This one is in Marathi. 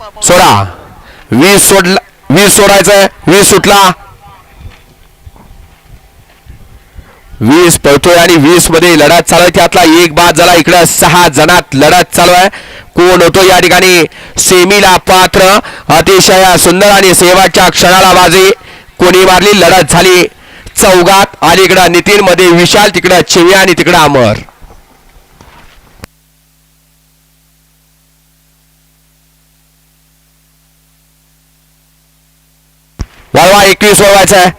सोडा. वीस सोडला वीस सोडायचंय. वीस सुटला. वीस पळतोय आणि वीसमध्ये लढत चालू आहे त्यातला एक बाद झाला. इकडं सहा जणात लढत चालू आहे कोण होतो या ठिकाणी? सेमीला पात्र अतिशय सुंदर आणि सेवाच्या क्षणाला बाजी. कोणी मारली? लढत झाली. चौगात आणि इकडं नितीन मध्ये विशाल तिकडं चिवे आणि तिकडं अमर. वळवा एकवीस वळवायचं आहे.